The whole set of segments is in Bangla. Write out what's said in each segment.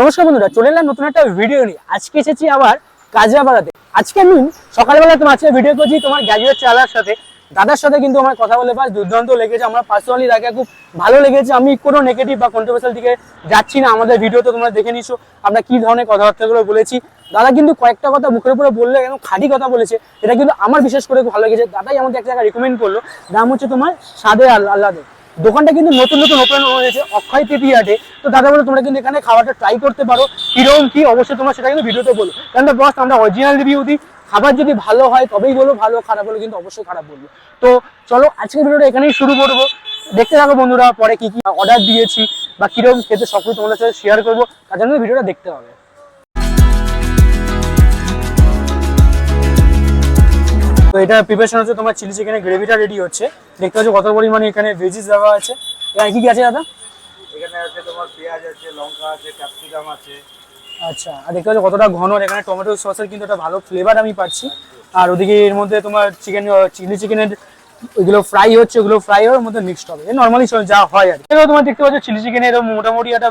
নমস্কার বন্ধুরা, চলে এলাম নতুন একটা ভিডিও নিয়ে। আজকে এসেছি আবার কাজরাপাড়াতে আজকে আমি সকালবেলা তোমার আজকে ভিডিও করছি তোমার গ্র্যাজুয়েট চালার সাথে। দাদার সাথে কিন্তু আমার কথা বলে পাস, দুর্দান্ত লেগেছে। আমার পার্সোনালি তাকে খুব ভালো লেগেছে। আমি কোনো নেগেটিভ বা কন্ট্রোভার্সাল দিকে যাচ্ছি না। আমাদের ভিডিওতে তোমরা দেখে নিছো। আমরা কি ধরনের কথাবার্তাগুলো বলেছি। দাদা কিন্তু কয়েকটা কথা মুখের উপরে বললে একদম খাঁটি কথা বলেছে। এটা কিন্তু আমার বিশেষ করে খুব ভালো লেগেছে। দাদাই আমাকে এক জায়গায় রেকমেন্ড করল। দাম হচ্ছে তোমার সাদে আল্লাদে দোকানটা কিন্তু নতুন নতুন ওপেন হয়েছে। অক্ষয় তৃতীয়াতে তো দাদা বলে তোমরা কিন্তু এখানে খাবারটা ট্রাই করতে পারো। কীরকম কি অবশ্যই তোমরা সেটা কিন্তু ভিডিওতে বলো। কারণ বস আমরা অরিজিনাল রিভিউ দিই। খাবার যদি ভালো হয়, তবেই বলো, ভালো, খারাপ হলে কিন্তু অবশ্যই খারাপ বলব। তো চলো, আজকের ভিডিওটা এখানেই শুরু করব। দেখতে থাকো বন্ধুরা, পরে কি কি অর্ডার দিয়েছি বা কীরকম খেতে সবকিছু তোমাদের সাথে শেয়ার করব। তার জন্য ভিডিওটা দেখতে হবে। তো এটা প্রিপারেশন হচ্ছে তোমার চিলি চিকেনের গ্রেভিটা রেডি হচ্ছে। দেখতে পাচ্ছ কত পরিমাণে এখানে ভেজিস দেওয়া আছে। এখানে কি কি আছে দাদা? এখানে আছে তোমার পেঁয়াজ আছে লঙ্কা আছে ক্যাপসিকাম আছে। আচ্ছা আর দেখতে পাচ্ছ কতটা ঘন এখানে টমেটো সসের কিন্তু একটা ভালো ফ্লেভার আমি পাচ্ছি। আর ওদিকে এর মধ্যে তোমার চিকেন চিলি চিকেনের ওইগুলো ফ্রাই হচ্ছে ওগুলো ফ্রাই হওয়ার মধ্যে মিক্সড হবে। নর্মালি যা হয় আর কি। তোমার দেখতে পাচ্ছ চিলি চিকেনের মোটামুটি একটা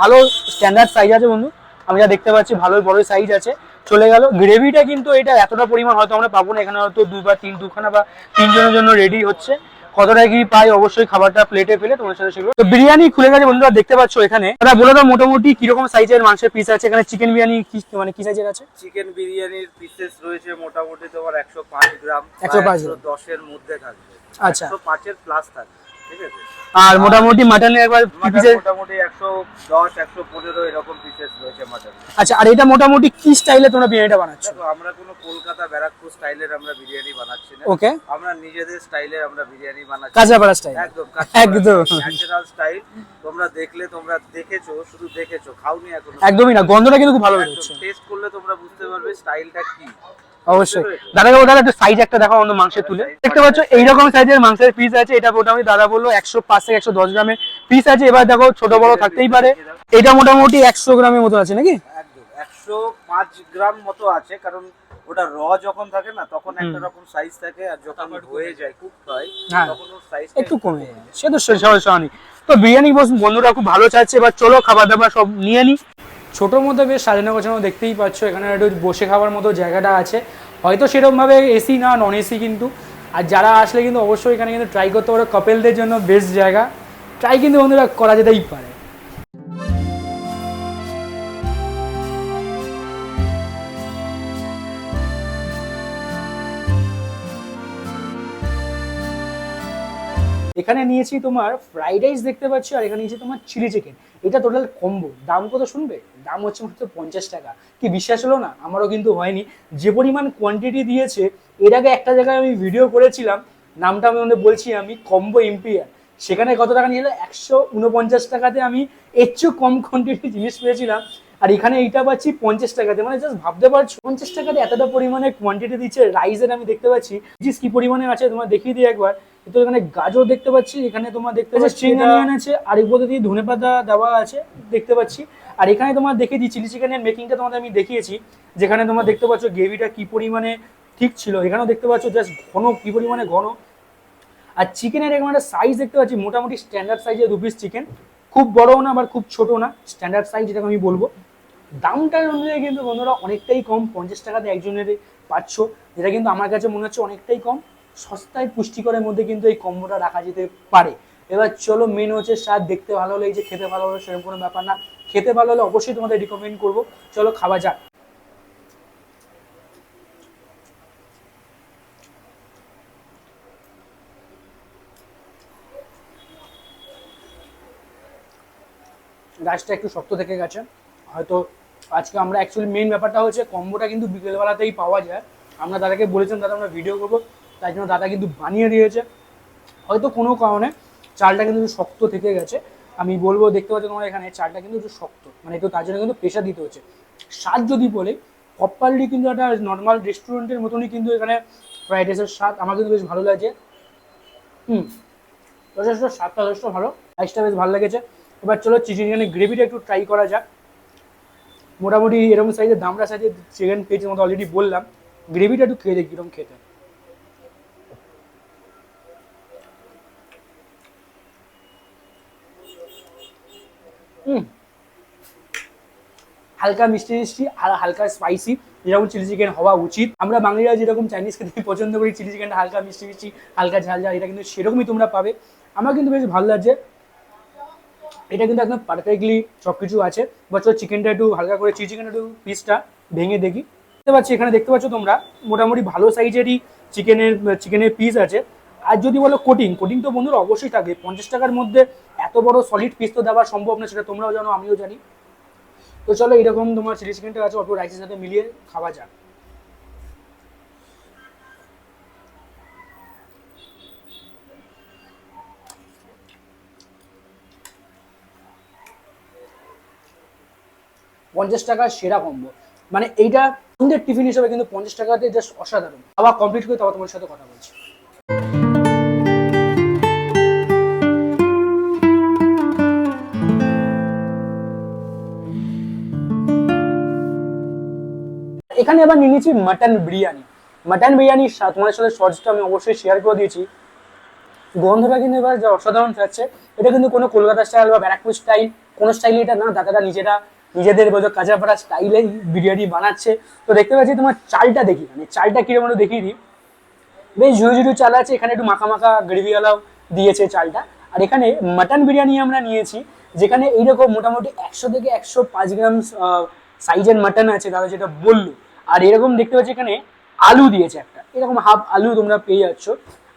ভালো স্ট্যান্ডার্ড সাইজ আছে বন্ধু। আমি যা দেখতে পাচ্ছি ভালোই বড় সাইজ আছে। চলে গেল। গ্রেভিটা কিন্তু এটা এতটা পরিমাণ হয়তো আমরা পাবো না। এখানে হয়তো দু বা তিন দুখানা বা তিনজনের জন্য রেডি হচ্ছে। কতটা কি পাই অবশ্যই খাবারটা প্লেটে ফেলে তোমার সাথে সেগুলো তো বিরিয়ানি খুলে গেছে বন্ধুরা দেখতে পাচ্ছ এখানে। তারা বলে দাও মোটামুটি কীরকম সাইজের মাংসের পিস আছে। এখানে চিকেন বিরিয়ানি কি মানে কি সাইজের আছে? চিকেন বিরিয়ানির পিসেস রয়েছে মোটামুটি তোমার একশো পাঁচ গ্রাম 105 গ্রাম। দশের মধ্যে থাকবে। আচ্ছা। একশো পাঁচের প্লাস থাকবে। ঠিক আছে? আর মোটামুটি একবার পিসের মোটামুটি একশো দশ একশো পনেরো এরকম পিসেস রয়েছে মাটন আচ্ছা আর এটা মোটামুটি কি স্টাইলে তোমরা বিরিয়ানিটা বানাচ্ছ? আমরা কোনো কলকাতা ব্যারাকপুর স্টাইলের আমরা বিরিয়ানি বানাচ্ছি না। ওকে আমরা নিজেদের স্টাইলে আমরা বিরিয়ানি বানাচ্ছি। কাঁচরাপাড়া স্টাইল একদম একদম। ন্যাচারাল স্টাইল তোমরা দেখলে তোমরা দেখেছ শুধু দেখেছ খাওনি এখনও। একদমই না গন্ধটা কিন্তু খুব ভালো বেরোচ্ছে। টেস্ট করলে তোমরা বুঝতে পারবে স্টাইলটা কি। অবশ্যই দাদা একটা সাইজ একটা দেখো অন্য মাংসের তুলে দেখতে পাচ্ছ এইরকম সাইজের মাংসের পিস আছে এটা মোটামুটি দাদা বলল একশো পাঁচ থেকে একশো দশ গ্রামের পিস আছে এবার দেখো ছোট বড় থাকতেই পারে এটা মোটামুটি একশো গ্রামের মতো আছে নাকি একশো পাঁচ গ্রাম মতো আছে কারণ ওটা র যখন থাকে না তখন একটা রকম সাইজ থাকে আর যখন হয়ে যায় কুক হয় হ্যাঁ। তখন ওর সাইজ একটু কমে যায় সে তো নেই তো বিরিয়ানি বস বন্ধুরা খুব ভালো চাচ্ছে এবার চলো খাবার দাবার সব নিয়ে নি ছোটোর মধ্যে বেশ সাজানো গোছানো দেখতেই পাচ্ছ, এখানে একটু বসে খাওয়ার মতো জায়গাটা আছে। হয়তো সেরকমভাবে এসি না নন এসি কিন্তু। আর যারা আসলে কিন্তু অবশ্যই এখানে কিন্তু ট্রাই করতে পারো কাপেলদের জন্য বেস্ট জায়গা। ট্রাই কিন্তু বন্ধুরা করা যেতেই পারে। এখানে নিয়েছি তোমার ফ্রাইড রাইস দেখতে পাচ্ছি, আর এখানে নিয়েছি তোমার চিলি চিকেন এটা টোটাল কম্বো দাম কত শুনবে? দাম হচ্ছে মাত্র পঞ্চাশ টাকা। কি বিশ্বাস হলো না? আমারও কিন্তু হয়নি। যে পরিমাণ কোয়ান্টিটি দিয়েছে, এর আগে একটা জায়গায় আমি ভিডিও করেছিলাম, নামটা আমি বলছি আমি কম্বো এম্পিয়ার সেখানে কত টাকা নিয়ে এলো? একশো উনপঞ্চাশ টাকাতে আমি এর চেয়েও কম কোয়ান্টিটি জিনিস পেয়েছিলাম। আর এখানে এইটা পাচ্ছি পঞ্চাশ টাকাতে। মানে জাস্ট ভাবতে পারছ পঞ্চাশ টাকাতে এতটা পরিমাণে কোয়ান্টিটি দিচ্ছে রাইসের আমি দেখতে পাচ্ছি। জিনিস কি পরিমাণে আছে তোমার দেখিয়ে দিই একবার। তো এখানে গাজর দেখতে পাচ্ছি এখানে তোমার দেখতে পাচ্ছি স্ট্রিং অনিয়ন আছে আর এর মধ্যে দিয়ে ধনে পাতা দেওয়া আছে দেখতে পাচ্ছি। আর এখানে তোমার দেখিয়ে দিই চিলি চিকেনের মেকিংটা তোমাদের আমি দেখিয়েছি যেখানে তোমার দেখতে পাচ্ছ গ্রেভিটা কি পরিমাণে ঠিক ছিল। এখানেও দেখতে পাচ্ছ জাস্ট ঘন কি পরিমাণে ঘন। আর চিকেনের এরকম একটা সাইজ দেখতে পাচ্ছি মোটামুটি স্ট্যান্ডার্ড সাইজের দু পিস চিকেন খুব বড়ও না, আবার খুব ছোট না স্ট্যান্ডার্ড সাইজ যেটাকে আমি বলব। দামটার অনুযায়ী কিন্তু বন্ধুরা অনেকটাই কম, পঞ্চাশ টাকাতে একজনের পাচ্ছ যেটা কিন্তু আমার কাছে মনে হচ্ছে অনেকটাই কম। সস্তায় পুষ্টিকরের মধ্যে কিন্তু এই কম্বোটা রাখা যেতে পারে। এবার চলো মেন হচ্ছে স্বাদ, দেখতে ভালো হলে এই যে খেতে ভালো হলো সেরকম কোনো ব্যাপার না। খেতে ভালো হলে অবশ্যই তোমাদের রিকমেন্ড করব। চলো খাওয়া যাক। রাইসটা একটু শক্ত থেকে গেছে। হয়তো আজকে আমরা অ্যাকচুয়ালি মেন ব্যাপারটা হচ্ছে কম্বোটা কিন্তু বিকেলবেলাতেই পাওয়া যায়। আমরা দাদাকে বলেছিলাম, দাদা, আমরা ভিডিও করব। তাই জন্য দাদা কিন্তু বানিয়ে দিয়েছে। হয়তো কোনো কারণে চালটা কিন্তু শক্ত থেকে গেছে। আমি বলব, দেখতে পাচ্ছ তোমার এখানে, চালটা কিন্তু একটু শক্ত। মানে একটু তার জন্য কিন্তু প্রেশার দিতে হচ্ছে। স্বাদ যদি বলে প্রপারলি কিন্তু একটা নর্মাল রেস্টুরেন্টের মতনই কিন্তু এখানে ফ্রাইড রাইসের স্বাদ। আমার কিন্তু বেশ ভালো লাগছে। হুম, যথেষ্ট স্বাদটা যথেষ্ট ভালো। রাইসটা বেশ ভালো লেগেছে। এবার চলো চিকেনের গ্রেভিটা একটু ট্রাই করা যাক। মোটামুটি এরকম সাইজের দামটা সাইজের চিকেন পেয়েছি মতো অলরেডি বললাম। গ্রেভিটা একটু খেয়ে দেখি খেতে। হালকা মিষ্টি মিষ্টি আর হালকা স্পাইসি যেরকম চিলি চিকেন হওয়া উচিত। আমরা বাঙালিরা যেরকম চাইনিজ খেতে পছন্দ করি চিলি চিকেনটা হালকা মিষ্টি মিষ্টি, হালকা ঝাল ঝাল, এটা কিন্তু সেরকমই তোমরা পাবে। আমার কিন্তু বেশ ভালো লাগছে। এটা কিন্তু একদম পারফেক্টলি সব কিছু আছে বছর চিকেনটা একটু হালকা করে চিলি চিকেনটা একটু পিসটা ভেঙে দেখি। দেখতে পাচ্ছি, এখানে দেখতে পাচ্ছ তোমরা, মোটামুটি ভালো সাইজেরই চিকেনের চিকেনের পিস আছে। আর যদি বলো কোটিং কোটিং তো বন্ধুরা অবশ্যই থাকবে। পঞ্চাশ টাকার মধ্যে এত বড় সলিড পিস তো দেওয়া সম্ভব না, সেটা তোমরাও জানো, আমিও জানি। তো চলো, এরকম তোমার চিলি চিকেনটা আছে, অল্প রাইসের সাথে মিলিয়ে খাওয়া যাক। পঞ্চাশ টাকার সেরা কম্বো মানে এইটা সন্ধ্যের টিফিন হিসেবে কিন্তু পঞ্চাশ টাকাতে জাস্ট অসাধারণ। আবার কমপ্লিট করে তারপর তোমার সাথে কথা বলছি। এখানে আবার নিয়ে নিয়েছি মাটন বিরিয়ানি। মাটন বিরিয়ানির স্বাদ তোমাদের সাথে শর্টসটা আমি অবশ্যই শেয়ার করে দিয়েছি। গন্ধটা কিন্তু এবার যা অসাধারণ থাকছে এটা কিন্তু কোনো কলকাতা স্টাইল বা ব্যারাকপুর স্টাইল কোনো স্টাইল এটা না দাদাটা নিজেরা নিজেদের বোঝো, কাঁচাপাড়া স্টাইলে বিরিয়ানি বানাচ্ছে। তো দেখতে পাচ্ছি তোমার চালটা দেখি মানে চালটা কীরকম দেখিয়ে দিই। বেশ ঝুড়ি ঝুড়ি চাল আছে, এখানে একটু মাখা মাখা গ্রেভিওয়ালাও দিয়েছে চালটা। আর এখানে মাটন বিরিয়ানি আমরা নিয়েছি, যেখানে এইরকম মোটামুটি একশো থেকে একশো পাঁচ গ্রাম সাইজের মাটন আছে, দাদা যেটা বলল। আর এরকম দেখতে পাচ্ছি এখানে আলু দিয়েছে একটা। এরকম হাফ আলু তোমরা পেয়ে যাচ্ছ।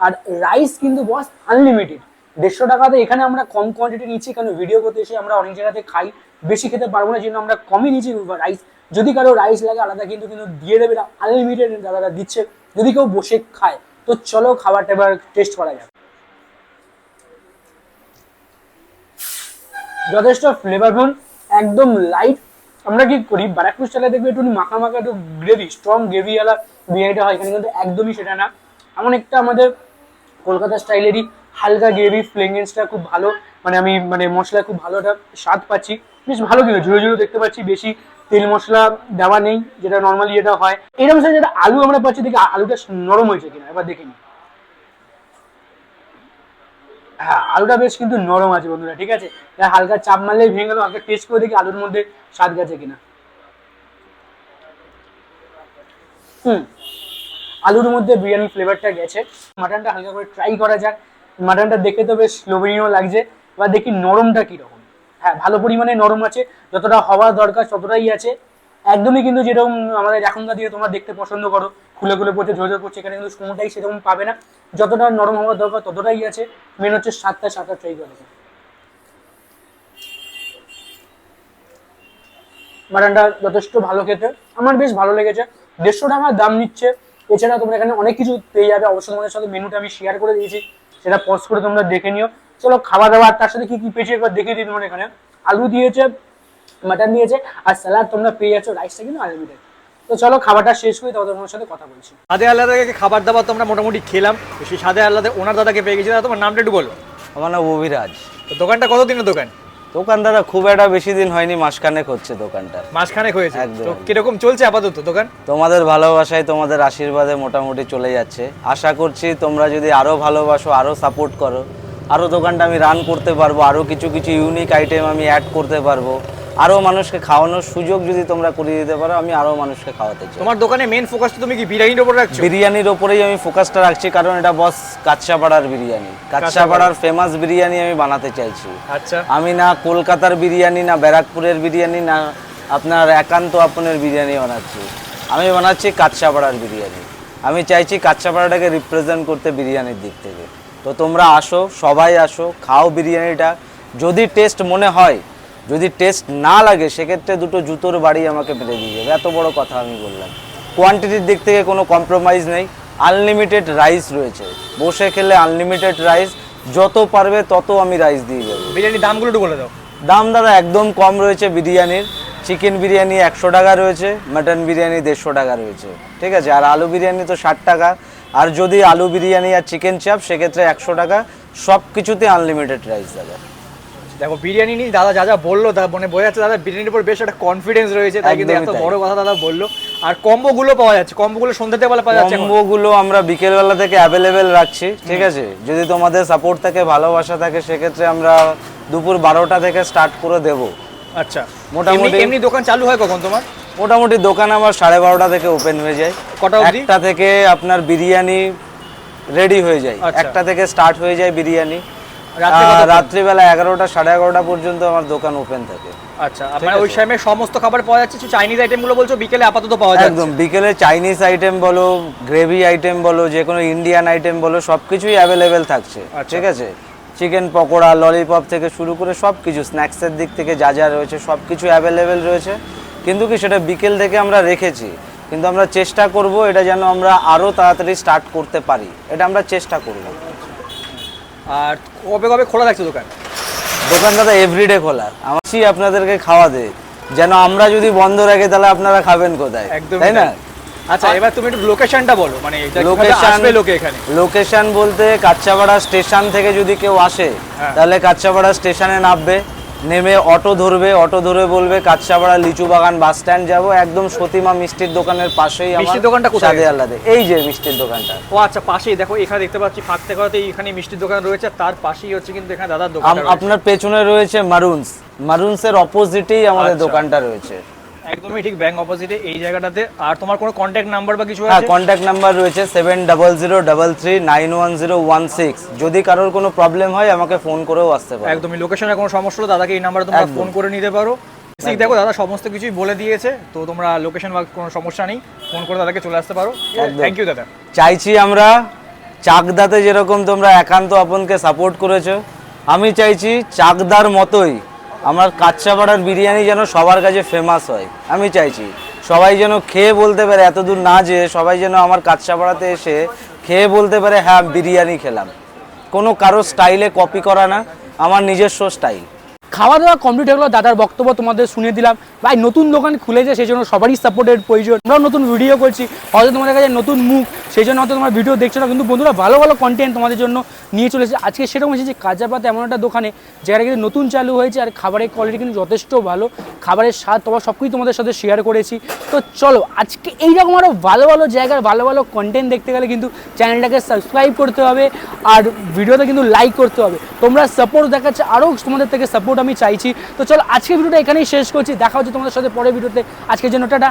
আর রাইস কিন্তু বস আনলিমিটেড। দেড়শো টাকাতে এখানে আমরা কম কোয়ান্টিটি নিচ্ছি কারণ ভিডিও করতে এসে আমরা অনেক জায়গাতে খাই, বেশি খেতে পারব না জন্য আমরা কমই নিচ্ছি রাইস যদি কারও রাইস লাগে, আলাদা কিন্তু কিন্তু দিয়ে দেবে আনলিমিটেড দাদারা দিচ্ছে, যদি কেউ বসে খায়, তো চলো খাবারটা এবার টেস্ট করা যাক। যথেষ্ট ফ্লেভারফুল একদম লাইট আমরা কি করি ব্যারাকপুর স্টাইলে দেখবে একটু মাখা মাখা একটু গ্রেভি স্ট্রং গ্রেভিওয়ালা বিরিয়ানিটা হয়, এখানে কিন্তু একদমই সেটা না। এমন একটা আমাদের কলকাতা স্টাইলেরই হালকা গ্রেভি ফ্লেঙ্গেন্সটা খুব ভালো। মানে আমি মানে মশলা খুব ভালো একটা স্বাদ পাচ্ছি। বেশ ভালো কিন্তু ঝুড়ো ঝুড়ো দেখতে পাচ্ছি, বেশি তেল মশলা দেওয়া নেই, যেটা নর্মালি যেটা হয়। এরকম সাথে যেটা আলু আমরা পাচ্ছি দেখি আলুটা নরম হয়েছে কিনা এবার দেখে নিই। হ্যাঁ আলুটা বেশ কিন্তু নরম আছে বন্ধুরা, ঠিক আছে? হালকা চাপ মারলেই ভেঙে গেল হালকা টেস্ট করে দেখি আলুর মধ্যে স্বাদ গেছে কিনা। হুম, আলুর মধ্যে বিরিয়ানি ফ্লেভারটা গেছে। মাটনটা হালকা করে ট্রাই করা যাক। মাটনটা দেখে তো বেশ লোভনীয় লাগছে। এবার দেখি নরমটা কীরকম। হ্যাঁ ভালো পরিমাণে নরম আছে, যতটা হওয়া দরকার, ততটাই আছে। একদমই কিন্তু যেরকম আমাদের এখনকার দিনে তোমরা দেখতে পছন্দ করো, খুলে খুলে পড়ছে ঝোঝো করছে এখানে কিন্তু কোনোটাই সেরকম পাবে না। যতটা নরম হওয়ার দরকার, ততটাই আছে। মেন হচ্ছে সাতটা সাতটা ট্রাই করে মাটনটা যথেষ্ট ভালো খেতে। আমার বেশ ভালো লেগেছে। দেড়শো টাকা দাম নিচ্ছে। এছাড়া তোমরা এখানে অনেক কিছু পেয়ে যাবে। অবশ্যই তোমাদের সাথে মেনুটা আমি শেয়ার করে দিয়েছি। সেটা পজ করে তোমরা দেখে নিও। চলো খাওয়া দাওয়া তার সাথে কি কি পেয়েছি একবার দেখে দিই তোমার এখানে। আলু দিয়েছে মাটন দিয়েছে আর স্যালাড তোমরা পেয়ে যাচ্ছ রাইসটা কিন্তু আনলিমিটেড তো চলো খাবারটা শেষ করি তবে তোমার সাথে কথা বলছি। সাদে আল্লাহকে খাবার দাবার তো আমরা মোটামুটি খেলাম। সেই সাদে আল্লাহ ওনার দাদাকে পেয়ে গেছি। দাদা তোমার নামটা একটু বলো। আমার নাম অভিরাজ। তো দোকানটা কতদিনের দোকান? দোকানদারা খুব একটা বেশি দিন হয়নি মাসখানেক হচ্ছে দোকানটা মাসখানেক হয়েছে? একদম। তো কীরকম চলছে আপাতত দোকান? তোমাদের ভালোবাসায় তোমাদের আশীর্বাদে মোটামুটি চলে যাচ্ছে। আশা করছি তোমরা যদি আরও ভালোবাসো আরও সাপোর্ট করো আরও দোকানটা আমি রান করতে পারব আরও কিছু কিছু ইউনিক আইটেম আমি অ্যাড করতে পারব। আরও মানুষকে খাওয়ানোর সুযোগ যদি তোমরা করে দিতে পারো আমি আরও মানুষকে খাওয়াতে চাই। তোমার দোকানে মেন ফোকাস তো তুমি কি বিরিয়ানির উপর রাখছো? বিরিয়ানির ওপরেই আমি ফোকাসটা রাখছি কারণ এটা বস কাচ্চাপাড়ার বিরিয়ানি। কাচ্চাপাড়ার ফেমাস বিরিয়ানি আমি বানাতে চাইছি। আচ্ছা। আমি না কলকাতার বিরিয়ানি না ব্যারাকপুরের বিরিয়ানি না আপনার একান্ত আপনের বিরিয়ানি বানাচ্ছি। আমি বানাচ্ছি কাচ্চাপাড়ার বিরিয়ানি। আমি চাইছি কাচ্চাপাড়াটাকে রিপ্রেজেন্ট করতে বিরিয়ানির দিক থেকে। তো তোমরা আসো সবাই আসো খাও বিরিয়ানিটা। যদি টেস্ট মনে হয় যদি টেস্ট না লাগে সেক্ষেত্রে দুটো জুতোর বাড়ি আমাকে মেরে দিয়ে যাবে। এত বড় কথা আমি বললাম। কোয়ান্টিটির দিক থেকে কোনো কম্প্রোমাইজ নেই। আনলিমিটেড রাইস রয়েছে। বসে খেলে আনলিমিটেড রাইস যত পারবে তত আমি রাইস দিয়ে যাব। বিরিয়ানির দামগুলো একটু বলে দাও। দাম দাদা একদম কম রয়েছে বিরিয়ানির। চিকেন বিরিয়ানি একশো টাকা রয়েছে মাটন বিরিয়ানি দেড়শো টাকা রয়েছে। ঠিক আছে? আর আলু বিরিয়ানি তো ষাট টাকা। আর যদি আলু বিরিয়ানি আর চিকেন চাপ সেক্ষেত্রে একশো টাকা। সব কিছুতে আনলিমিটেড রাইস দাদা। দেখো বিরিয়ানি নিয়ে দাদা যা যা বলল মানে বোঝা যাচ্ছে দাদা বিরিয়ানির উপর বেশ একটা কনফিডেন্স রয়েছে তাই কিন্তু এত বড় কথা দাদা বলল আর কম্বো গুলো পাওয়া যাচ্ছে কম্বো গুলো সন্ধ্যাতে বেলা পাওয়া যাচ্ছে। কম্বোগুলো আমরা বিকেলবেলা থেকে অ্যাভেলেবেল রাখছি ঠিক আছে যদি তোমাদের সাপোর্ট থাকে ভালোবাসা থাকে সেক্ষেত্রে আমরা দুপুর বারোটা থেকে স্টার্ট করে দেব আচ্ছা মোটামুটি- এমনি- দোকান চালু হয় কখন তোমার মোটামুটি দোকান আমার সাড়ে বারোটা থেকে ওপেন হয়ে যায় কটা? একটা থেকে আপনার বিরিয়ানি রেডি হয়ে যায় আচ্ছা। একটা থেকে স্টার্ট হয়ে যায় বিরিয়ানি? রাত্রিবেলা এগারোটা সাড়ে এগারোটা পর্যন্ত আমার দোকান ওপেন থাকে। আচ্ছা মানে ওই টাইমে সমস্ত খাবার পাওয়া যাচ্ছে চাইনিজ আইটেমগুলো বলছো বিকেলে আপাতত পাওয়া যাচ্ছে? একদম বিকেলে চাইনিজ আইটেম বলো গ্রেভি আইটেম বলো যে কোনো ইন্ডিয়ান আইটেম বলো সব কিছুই অ্যাভেলেবেল থাকছে। আচ্ছা। ঠিক আছে? চিকেন পকোড়া ললিপপ থেকে শুরু করে সব কিছু স্ন্যাক্সের দিক থেকে যা যা রয়েছে সব কিছু অ্যাভেলেবেল রয়েছে। কিন্তু কি সেটা বিকেল থেকে আমরা রেখেছি কিন্তু আমরা চেষ্টা করব এটা যেন আমরা আরও তাড়াতাড়ি স্টার্ট করতে পারি। এটা আমরা চেষ্টা করব। আর কবে কবে খোলা থাকছে দোকান? দোকানটা তো এভরিডে খোলা। আমার আপনাদেরকে খাওয়া দে। যেন আমরা যদি বন্ধ রাখি তাহলে আপনারা খাবেন কোথায়? একদম তাই না? আচ্ছা এবার তুমি একটু লোকেশনটা বলো। মানে লোকেশন লোকে এখানে? লোকেশন বলতে কাচ্চাপাড়া স্টেশন থেকে যদি কেউ আসে হ্যাঁ। তাহলে কাচ্চাপাড়া স্টেশনে নামবে। নেমে অটো ধরবে অটো ধরে বলবে কাচ্চাপাড়া লিচু বাগান বাস স্ট্যান্ড যাব একদম সতীমা মিষ্টির দোকানের পাশেই মিষ্টির দোকানটা কোথায়? সাদে আল্লাদে। এই যে মিষ্টির দোকানটা। ও আচ্ছা পাশেই দেখো এখানে দেখতে পাচ্ছি ফাঁকতে করাতে এখানে মিষ্টির দোকান রয়েছে তার পাশেই হচ্ছে কিন্তু এখানে দাদার দোকান আপনার পেছনে রয়েছে মারুনস। মারুনসের অপোজিটেই আমাদের আচ্ছা। দোকানটা রয়েছে। একদমই ঠিক ব্যাংক অপোজিটে এই জায়গাটাতে। আর তোমার কোনো কন্ট্যাক্ট নাম্বার বা কিছু হ্যাঁ কন্ট্যাক্ট নাম্বার রয়েছে seven double zero double three nine one zero one six যদি কারোর কোনো প্রবলেম হয় আমাকে ফোন করেও আসতে পারে। একদমই লোকেশনের কোনো সমস্যা হলে দাদাকে এই নাম্বারে তোমরা ফোন করে নিতে পারো। ঠিক দেখো দাদা সমস্ত কিছুই বলে দিয়েছে তো তোমরা লোকেশন বা কোনো সমস্যা নেই ফোন করে দাদাকে চলে আসতে পারো। থ্যাংক ইউ দাদা। চাইছি আমরা চাকদাতে যেরকম তোমরা একান্ত আপনকে সাপোর্ট করেছ আমি চাইছি চাকদার মতোই আমার কাচ্চাপাড়ার বিরিয়ানি যেন সবার কাছে ফেমাস হয়, আমি চাইছি। সবাই যেন খেয়ে বলতে পারে এত দূর না যে সবাই যেন আমার কাচ্চাপাড়াতে এসে খেয়ে বলতে পারে হ্যাঁ বিরিয়ানি খেলাম। কোনো কারও স্টাইলে কপি করা না, আমার নিজস্ব স্টাইল খাওয়া দাওয়া কমপ্লিট হয়ে গেলো, দাদার বক্তব্য তোমাদের শুনিয়ে দিলাম। ভাই, নতুন দোকান খুলেছে, সেই জন্য সবারই সাপোর্টের প্রয়োজন। আমরাও নতুন ভিডিও করছি, হয়তো তোমাদের কাছে নতুন মুখ, সেই জন্য হয়তো তোমার ভিডিও দেখছ না, কিন্তু বন্ধুরা ভালো ভালো কন্টেন্ট তোমাদের জন্য নিয়ে চলেছে। আজকে সেরকম হয়েছে যে কাজাপাত এমন একটা দোকানে, যেখানে কিন্তু নতুন চালু হয়েছে আর খাবারের কোয়ালিটি কিন্তু যথেষ্ট ভালো। খাবারের স্বাদ তোমার সব কিছু তোমাদের সাথে শেয়ার করেছি। তো চলো, আজকে এইরকম আরও ভালো ভালো জায়গার ভালো ভালো কন্টেন্ট দেখতে গেলে কিন্তু চ্যানেলটাকে সাবস্ক্রাইব করতে হবে আর ভিডিওতে কিন্তু লাইক করতে হবে। তোমরা সাপোর্ট দেখাচ্ছে আরও তোমাদের থেকে সাপোর্ট আমি চাইছি। তো চলো আজকে ভিডিওটা এখানেই শেষ করছি। দেখা হচ্ছে তোমাদের সাথে পরে ভিডিওতে। আজকের জন্য টাটা।